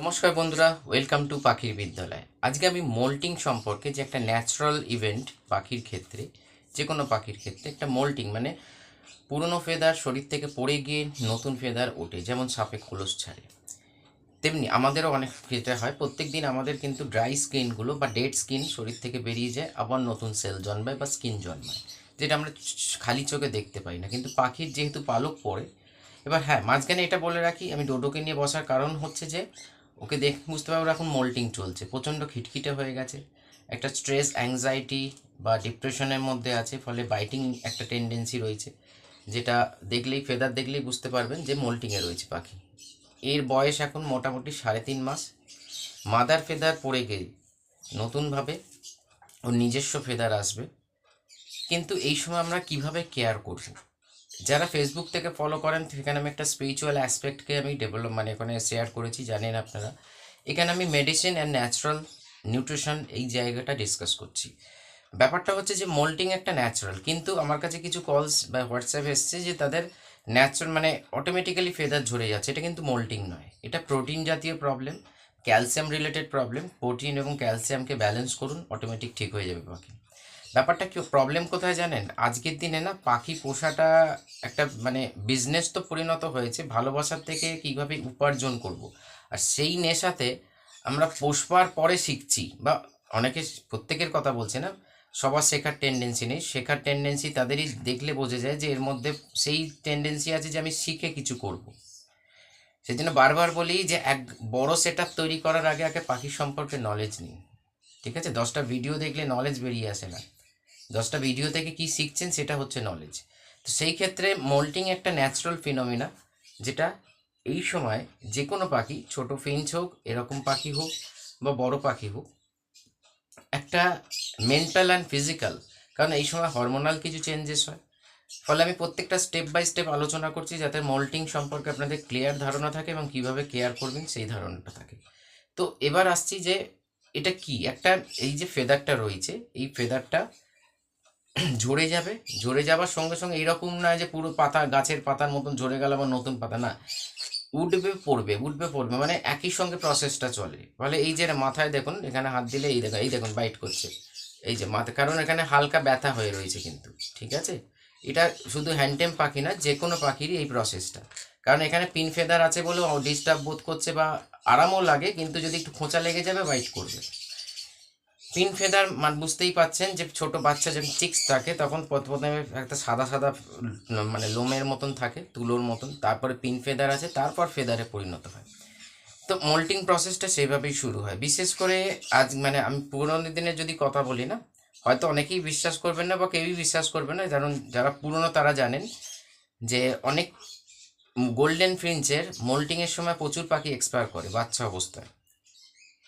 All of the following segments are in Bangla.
নমস্কার বন্ধুরা ওয়েলকাম টু পাখির বিদ্যালয়। আজকে আমি মোল্টিং সম্পর্কে যে একটা ন্যাচারাল ইভেন্ট পাখির ক্ষেত্রে, যে কোনো পাখির ক্ষেত্রে একটা মোল্টিং মানে পুরনো ফেদার শরীর থেকে পড়ে গিয়ে নতুন ফেদার ওঠে, যেমন সাপে খোলস ছাড়ে। তেমনি আমাদেরও অনেক ক্ষেত্রে হয় প্রত্যেক দিন আমাদের কিন্তু ড্রাই স্কিনগুলো বা ডেড স্কিন শরীর থেকে বেরিয়ে যায়, আবার নতুন সেল জন্মায় বা স্কিন জন্মায়, যেটা আমরা খালি চোখে দেখতে পাই না। কিন্তু পাখির যেহেতু পালক পড়ে, এবার হ্যাঁ মাঝখানে এটা বলে রাখি, আমি ডোডোকে নিয়ে বসার কারণ হচ্ছে যে ওকে দেখ, বুঝতে পারব এখন মোল্টিং চলছে, প্রচণ্ড খিটখিটে হয়ে গেছে। একটা স্ট্রেস অ্যাংজাইটি বা ডিপ্রেশনের মধ্যে আছে, ফলে বাইটিং একটা টেন্ডেন্সি রয়েছে, যেটা দেখলেই ফেদার দেখলেই বুঝতে পারবেন যে মোল্টিংয়ে রয়েছে পাখি। এর বয়স এখন মোটামুটি সাড়ে তিন মাস। মাদার ফেদার পড়ে গিয়ে নতুনভাবে ওর নিজস্ব ফেদার আসবে। কিন্তু এই সময় আমরা কীভাবে কেয়ার করব? যারা ফেসবুক থেকে ফলো করেন, সেখানে আমি একটা স্পিরিচুয়াল অ্যাসপেক্টকে আমি ডেভেলপ মানে এখানে শেয়ার করেছি, জানেন আপনারা। এখানে আমি মেডিসিন অ্যান্ড ন্যাচারাল নিউট্রিশন এই জায়গাটা ডিসকাস করছি। ব্যাপারটা হচ্ছে যে মোল্টিং একটা ন্যাচারাল কিন্তু আমার কাছে কিছু কলস বা হোয়াটসঅ্যাপ এসছে যে, তাদের ন্যাচারাল মানে অটোমেটিক্যালি ফেদার ঝরে যাচ্ছে। এটা কিন্তু মোল্টিং নয়। এটা প্রোটিন জাতীয় problem calcium related problem protein এবং ক্যালসিয়ামকে ব্যালেন্স করুন অটোমেটিক ঠিক হয়ে যাবে পাখি ব্যাপারটা কি প্রবলেম কোথায় জানেন? আজকের দিনে না পাখি পোষাটা একটা মানে বিজনেস তো পরিণত হয়েছে, ভালোবাসার থেকে কীভাবে উপার্জন করব। আর সেই নেশাতে আমরা পোষবার পরে শিখছি বা অনেকে প্রত্যেকের কথা বলছে না, সবার শেখার টেন্ডেন্সি নেই। শেখার টেন্ডেন্সি তাদেরই দেখলে বোঝা যায় যে এর মধ্যে সেই টেন্ডেন্সি আছে যে আমি শিখে কিছু করব। সেই জন্য বারবার বলি যে এক বড় সেট তৈরি করার আগে আগে পাখির সম্পর্কে নলেজ নিন। ঠিক আছে? দশটা ভিডিও দেখলে নলেজ বেরিয়ে আসে না। দশটা ভিডিও থেকে কি শিখছেন সেটা হচ্ছে নলেজ তো সেই ক্ষেত্রে মোল্টিং একটা ন্যাচারাল ফিনোমিনা যেটা এই সময় যে কোনো পাখি, ছোট ফিঞ্চ হোক, এরকম পাখি হোক বা বড় পাখি হোক, একটা মেন্টাল অ্যান্ড ফিজিক্যাল কারণ এই সময় হরমোনাল কিছু চেঞ্জেস হয়। ফলে আমি প্রত্যেকটা স্টেপ বাই স্টেপ আলোচনা করছি যাতে মোল্টিং সম্পর্কে আপনাদের ক্লিয়ার ধারণা থাকে এবং কীভাবে কেয়ার করবেন সেই ধারণাটা থাকে। তো এবার আসছি যে এটা কি? একটা এই যে ফেদারটা রয়েছে, এই ফেদারটা ঝরে যাবে। ঝরে যাবার সঙ্গে সঙ্গে এরকম নয় যে পুরো পাতা, গাছের পাতার মতন ঝরে গেল আবার নতুন পাতা, না। উঠবে, পড়বে উঠবে, পড়বে মানে একই সঙ্গে প্রসেসটা চলে। ফলে এই যে মাথায় দেখুন, এখানে হাত দিলে এই দেখুন এই দেখুন বাইট করছে। এই যে মাথা, কারণ এখানে হালকা ব্যথা হয়ে রয়েছে কিন্তু, ঠিক আছে? এটা শুধু হ্যান্ডটেম পাখি না যে কোনো পাখিরই এই প্রসেসটা কারণ এখানে পিন ফেদার আছে বলেও ডিস্টার্ব বোধ করছে বা আরামও লাগে, কিন্তু যদি একটু খোঁচা লেগে যাবে বাইট করবে। পিন ফেদার মান বুঝতেই পাচ্ছেন যে ছোট বাচ্চা যখন চিক্স থাকে, তখন প্রথমে একটা সাদা সাদা মানে লোমের মতন থাকে, তুলোর মতন। তারপরে পিন ফেদার আছে, তারপর ফেদারে পরিণত হয়। তো মোল্টিং প্রসেসটা সেইভাবেই শুরু হয়। বিশেষ করে আজ মানে আমি পুরোনো দিনের যদি কথা বলি না, হয়তো অনেকেই বিশ্বাস করবেন না বা কেউই বিশ্বাস করবে না। কারণ যারা পুরনো তারা জানেন যে অনেক গোল্ডেন ফিঞ্চের মোল্টিংয়ের সময় প্রচুর পাখি এক্সপায়ার করে, বাচ্চা অবস্থায়।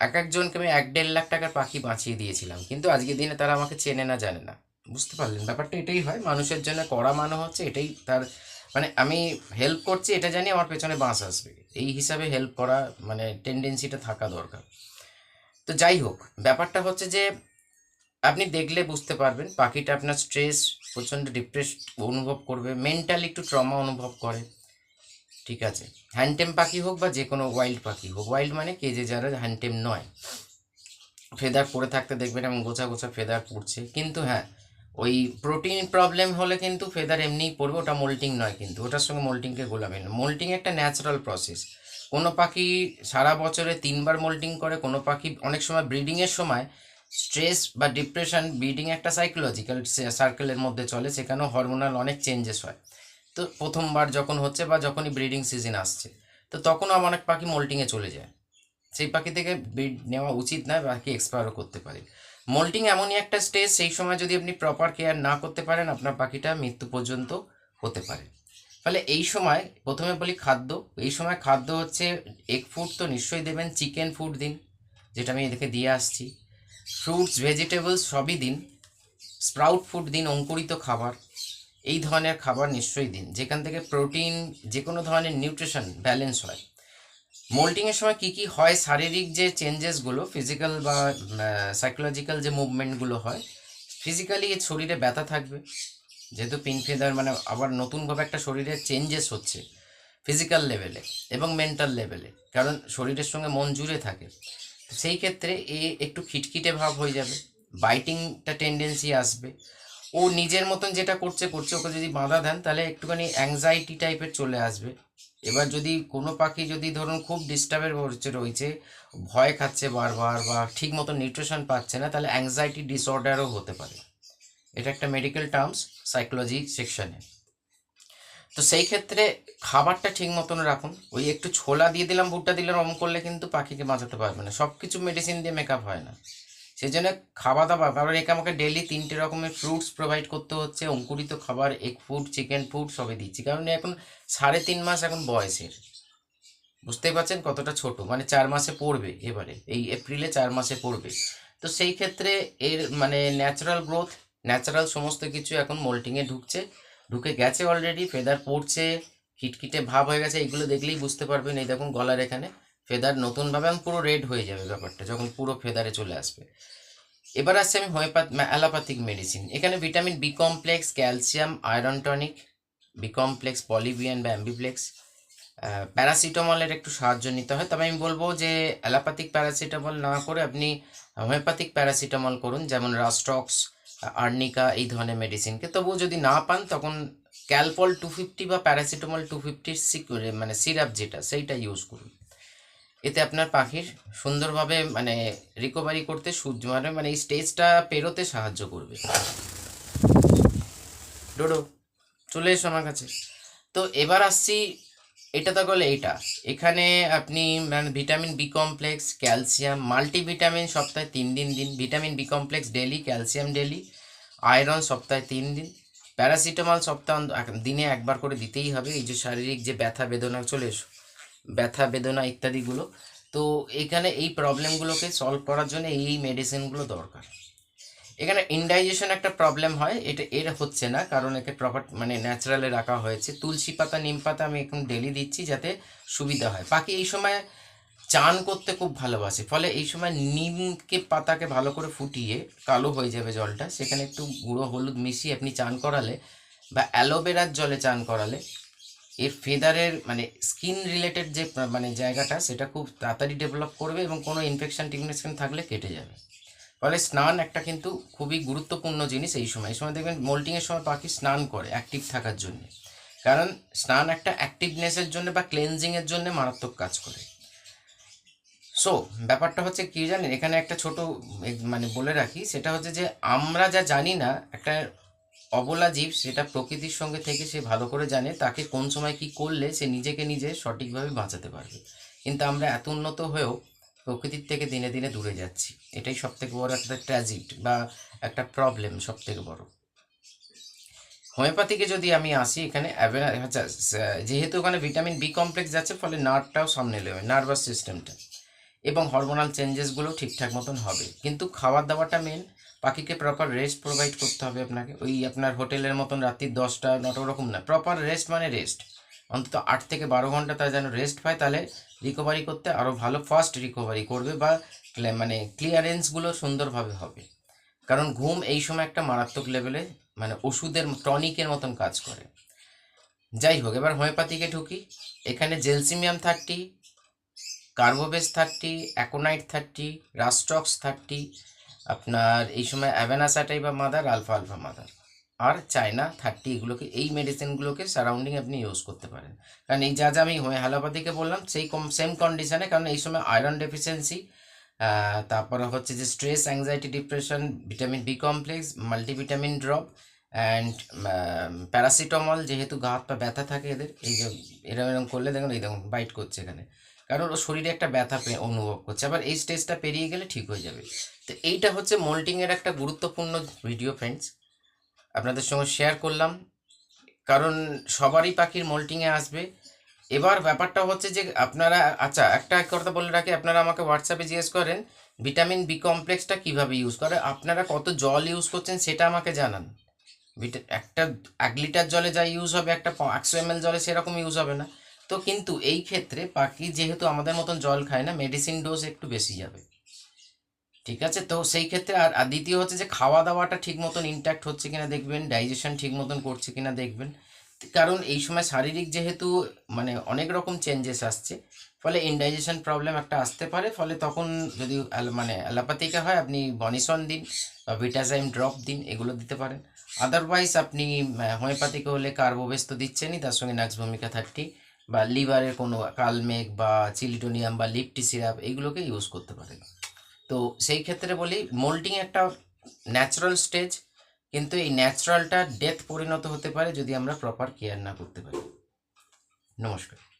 এক একজনকে আমি এক দেড় লাখ টাকার পাখি বাঁচিয়ে দিয়েছিলাম, কিন্তু আজকের দিনে তারা আমাকে চেনে না, জানে না। বুঝতে পারলেন? ব্যাপারটা এটাই হয়, মানুষের জন্য করা মানে হচ্ছে, এটাই তার মানে আমি হেল্প করছি, এটা জানি আমার পেছনে বাঁশ আসবে। এই হিসাবে হেল্প করা মানে টেন্ডেন্সিটা থাকা দরকার। তো যাই হোক, ব্যাপারটা হচ্ছে যে, আপনি দেখলে বুঝতে পারবেন, পাখিটা আপনার স্ট্রেস প্রচণ্ড ডিপ্রেস অনুভব করবে মেন্টালি একটু ট্রমা অনুভব করে। ঠিক আছে। হ্যান্ডটেম পাখি হোক বা যে কোনো ওয়াইল্ড পাখি হোক ওয়াইল্ড মানে কেজে যারা হ্যান্ডটেম নয়। ফেদার পরে থাকতে দেখবেন এবং গোছা গোছা ফেদার পড়ছে। কিন্তু হ্যাঁ ওই প্রোটিন প্রবলেম হলে কিন্তু ফেদার এমনিই পড়বে, ওটা মোল্টিং নয় কিন্তু, ওটার সঙ্গে মোল্টিংকে গোলাবে না। মোল্টিং একটা ন্যাচারাল প্রসেস কোনো পাখি সারা বছরে তিনবার মোল্টিং করে, কোনো পাখি অনেক সময় ব্রিডিংয়ের সময় স্ট্রেস বা ডিপ্রেশন ব্রিডিং একটা সাইকোলজিক্যাল সার্কেলের মধ্যে চলে, সেখানেও হরমোনাল অনেক চেঞ্জেস হয়। তো প্রথমবার যখন হচ্ছে বা যখনই ব্রিডিং সিজন আসছে, তো তখনও আমার এক পাখি মোল্টিংয়ে চলে যায়। সেই পাখি থেকে ব্রিড নেওয়া উচিত নয় পাখি এক্সপায়ারও করতে পারে। মোল্টিং এমনই একটা স্টেজ সেই সময় যদি আপনি প্রপার কেয়ার না করতে পারেন, আপনার পাখিটা মৃত্যু পর্যন্ত হতে পারে। ফলে এই সময় প্রথমে বলি খাদ্য, এই সময় খাদ্য হচ্ছে এগ ফুড তো নিশ্চয়ই দেবেন চিকেন ফুড দিন, যেটা আমি এদেরকে দিয়ে আসছি। ফ্রুটস ভেজিটেবলস সবই দিন স্প্রাউট ফুড দিন, অঙ্কুরিত খাবার। এই ধরনের খাবার নিশ্চয়ই দিন। যেখান থেকে প্রোটিন যে কোনো ধরনের নিউট্রিশন ব্যালেন্স হয়। মোল্টিংয়ের সময় কি কি হয়, শারীরিক যে চেঞ্জেসগুলো ফিজিক্যাল বা সাইকোলজিক্যাল যে মুভমেন্টগুলো হয় ফিজিক্যালি শরীরে ব্যথা থাকবে। যেহেতু পিন ফেদার মানে আবার নতুনভাবে একটা শরীরে চেঞ্জেস হচ্ছে ফিজিক্যাল লেভেলে এবং মেন্টাল লেভেলে কারণ শরীরের সঙ্গে মন জুড়ে থাকে। সেই ক্ষেত্রে এ একটু খিটখিটে ভাব হয়ে যাবে বাইটিংটা টেন্ডেন্সি আসবে ও নিজের মতন যেটা করছে করছে, ওকে যদি বাধা দেন, তাহলে একটুখানি অ্যাংজাইটি টাইপের চলে আসবে। এবার যদি কোনো পাখি যদি ধরুন খুব ডিস্টার্বের হচ্ছে, রয়েছে, ভয় খাচ্ছে বারবার বা ঠিক মতো নিউট্রিশন পাচ্ছে না, তাহলে অ্যাংজাইটি ডিসঅর্ডারও হতে পারে। এটা একটা মেডিকেল টার্মস সাইকোলজি সেকশনে তো সেই ক্ষেত্রে খাবারটা ঠিক মতন রাখুন। ওই একটু ছোলা দিয়ে দিলাম, ভুট্টা দিলাম অম করলে কিন্তু পাখিকে বাঁচাতে পারবে না। সব কিছু মেডিসিন দিয়ে মেকআপ হয় না। সেই জন্য খাওয়া দাওয়া কারণ একে আমাকে ডেলি তিনটে রকমের ফ্রুটস প্রোভাইড করতে হচ্ছে। অঙ্কুরিত খাবার এগ ফুড চিকেন ফুড সবই দিচ্ছি। কারণ এখন সাড়ে তিন মাস এখন বয়সের। বুঝতেই পারছেন কতটা ছোট। মানে চার মাসে পড়বে এবারে। এই এপ্রিলে চার মাসে পড়বে। তো সেই ক্ষেত্রে এর মানে ন্যাচারাল গ্রোথ ন্যাচারাল সমস্ত কিছু এখন মোল্টিংয়ে ঢুকছে। ঢুকে গেছে অলরেডি ফেদার পড়ছে, খিটখিটে ভাব হয়ে গেছে। এইগুলো দেখলেই বুঝতে পারবেন। এই দেখুন গলার এখানে। ফেদার নতুনভাবে আমি পুরো রেড হয়ে যাবে ব্যাপারটা, যখন পুরো ফেদারে চলে আসবে। এবার আসছে আমি হোমিওপ্যাথ অ্যালোপ্যাথিক মেডিসিন। এখানে vitamin B complex, calcium, iron tonic, B complex, Polybion বা অ্যাম্বিপ্লেক্স। প্যারাসিটামলের একটু সাহায্য নিতে হয়। তবে আমি বলব যে, অ্যালোপ্যাথিক প্যারাসিটামল না করে আপনি হোমিওপ্যাথিক প্যারাসিটামল করুন, যেমন রাস্টক্স আর্নিকা, এই ধরনের মেডিসিনকে। তবুও যদি না পান, তখন ক্যালপল টু ফিফটি বা প্যারাসিটামল টু ফিফটির মানে সিরাপ যেটা, সেইটা ইউজ করুন। এতে আপনার পাখির সুন্দরভাবে মানে রিকভারি করতে সূর্য মানে মানে এই স্টেজটা পেরোতে সাহায্য করবে। ডোডো, চলে এসো আমার কাছে। তো এবার আসছি, এটা তো গেলে এইটা। এখানে আপনি মানে vitamin B complex calcium multivitamin সপ্তাহে তিন দিন দিন vitamin B complex daily calcium daily iron সপ্তাহে তিন দিন প্যারাসিটামল সপ্তাহ দিনে একবার করে দিতেই হবে। এই যে শারীরিক যে ব্যথা, বেদনা, চলে এসো। ব্যথা, বেদনা ইত্যাদিগুলো। তো এখানে এই প্রবলেমগুলোকে সলভ করার জন্য এই মেডিসিনগুলো দরকার। এখানে ইনডাইজেশন একটা প্রবলেম হয়, এটা, এর হচ্ছে না, কারণ একে প্রপার মানে ন্যাচারালে রাখা হয়েছে। তুলসী পাতা, নিম পাতা আমি এখন ডেলি দিচ্ছি যাতে সুবিধা হয়। বাকি এই সময় চান করতে খুব ভালোবাসে, ফলে এই সময় নিমকে, পাতাকে ভালো করে ফুটিয়ে কালো হয়ে যাবে জলটা, সেখানে একটু গুঁড়ো হলুদ মিশিয়ে আপনি চান করালে বা অ্যালোভেরার জলে চান করালে এর ফেদারের মানে স্কিন রিলেটেড যে মানে জায়গাটা, সেটা খুব তাড়াতাড়ি ডেভেলপ করবে এবং কোনো ইনফেকশন টিকনেশন থাকলে কেটে যাবে। ফলে স্নান একটা কিন্তু খুবই গুরুত্বপূর্ণ জিনিস এই সময়। এই সময় দেখবেন মোল্টিংয়ের সময় পাখি স্নান করে অ্যাক্টিভ থাকার জন্য। কারণ স্নান একটা অ্যাক্টিভনেসের জন্য বা ক্লেনজিংয়ের জন্য মারাত্মক কাজ করে। সো ব্যাপারটা হচ্ছে কি জানেন? এখানে একটা ছোট মানে বলে রাখি, সেটা হচ্ছে যে আমরা যা জানি না, একটা অবলা জীব সেটা প্রকৃতির সঙ্গে থেকে সে ভালো করে জানে তাকে কোন সময় কি করলে সে নিজেকে নিজে সঠিকভাবে বাঁচাতে পারবে। কিন্তু আমরা এত উন্নত হয়েও প্রকৃতির থেকে দিনে দিনে দূরে যাচ্ছি। এটাই সব থেকে বড় একটা ট্র্যাজিড বা একটা প্রবলেম সব থেকে বড়। হোমিওপ্যাথিকে যদি আমি আসি এখানে আচ্ছা, যেহেতু ওখানে ভিটামিন বি কমপ্লেক্স যাচ্ছে ফলে নার্ভটাও সামনে নেবে নার্ভাস সিস্টেমটা এবং হরমোনাল চেঞ্জেসগুলো ঠিকঠাক মতন হবে। কিন্তু খাবার দাবারটা মেন পাখিকে প্রপার রেস্ট প্রোভাইড করতে হবে আপনাকে। ওই আপনার হোটেলের মতন রাত্রি দশটা, নটা, ওরকম না। প্রপার রেস্ট মানে রেস্ট অন্তত আট থেকে বারো ঘণ্টা তার যেন রেস্ট পায়, তাহলে রিকভারি করতে আরও ভালো ফাস্ট রিকভারি করবে বা মানে ক্লিয়ারেন্সগুলো সুন্দরভাবে হবে। কারণ ঘুম এই সময় একটা মারাত্মক লেভেলে মানে ওষুধের, টনিকের মতন কাজ করে। যাই হোক, এবার হোমিওপ্যাথিকে ঢুকি। এখানে gelsemium thirty carbo veg thirty aconite thirty rhus tox thirty আপনার এই সময় অ্যাভেনাসাটাই বা মাদার আলফা আলফা মাদার আর চায়না থার্টি এগুলোকে, এই মেডিসিনগুলোকে সারাউন্ডিং আপনি ইউজ করতে পারেন। কারণ এই যা যা আমি হয়ে হ্যালোপ্যাথিকে বললাম, সেই কম সেম কন্ডিশানে কারণ এই সময় আয়রন ডেফিসিয়েন্সি তারপরে হচ্ছে যে stress anxiety depression vitamin B complex multivitamin drop and paracetamol যেহেতু গা হাত পা ব্যথা থাকে এদের, এই যে এরকম এরকম করলে দেখুন, এই দেখুন বাইট করছে এখানে। কারণ ওর শরীরে একটা ব্যথা অনুভব করছে। আবার এই স্টেজটা পেরিয়ে গেলে ঠিক হয়ে যাবে। তো এইটা হচ্ছে মোল্টিংয়ের একটা গুরুত্বপূর্ণ ভিডিও ফ্রেন্ডস আপনাদের সঙ্গে শেয়ার করলাম। কারণ সবারই পাখির মোল্টিংয়ে আসবে। এবার ব্যাপারটা হচ্ছে যে আপনারা আচ্ছা একটা কথা বলে রাখি, আপনারা আমাকে হোয়াটসঅ্যাপে জিজ্ঞেস করেন ভিটামিন বি কমপ্লেক্সটা কীভাবে ইউজ করে? আপনারা কত জল ইউজ করছেন সেটা আমাকে জানান। একটা এক লিটার জলে যা ইউজ হবে, একটা একশো এম জলে সেরকম ইউজ হবে না। তো কিন্তু এই ক্ষেত্রে পাখি যেহেতু আমাদের মতন জল খায় না মেডিসিন ডোজ একটু বেশি যাবে। ঠিক আছে? তো সেই ক্ষেত্রে আর দ্বিতীয় হচ্ছে যে খাওয়া দাওয়াটা ঠিক মতন ইনট্যাক্ট হচ্ছে কিনা দেখবেন ডাইজেশন ঠিক মতন করছে কিনা দেখবেন। কারণ এই সময় শারীরিক যেহেতু মানে অনেক রকম চেঞ্জেস আসছে, ফলে ইনডাইজেশন প্রবলেম একটা আসতে পারে, ফলে তখন যদি মানে অ্যালোপ্যাথিকে হয়, আপনি বনিসন দিন বা ভিটাজাইম ড্রপ দিন, এগুলো দিতে পারেন। আদারওয়াইজ আপনি হোমিওপ্যাথিকে হলে কার্বোবেস তো দিচ্ছেনই, তার সঙ্গে নাক্স ভূমিকা থার্টি বা লিভারের কোনো কালমেক বা চিলিটোনিয়াম বা লিপটি সিরাপ এইগুলোকে ইউজ করতে পারেন। তো সেই ক্ষেত্রে বলি মোল্টিং একটা ন্যাচারাল স্টেজ কিন্তু এই ন্যাচারালটা ডেথ পরিণত হতে পারে যদি আমরা প্রপার কেয়ার না করতে পারি। নমস্কার।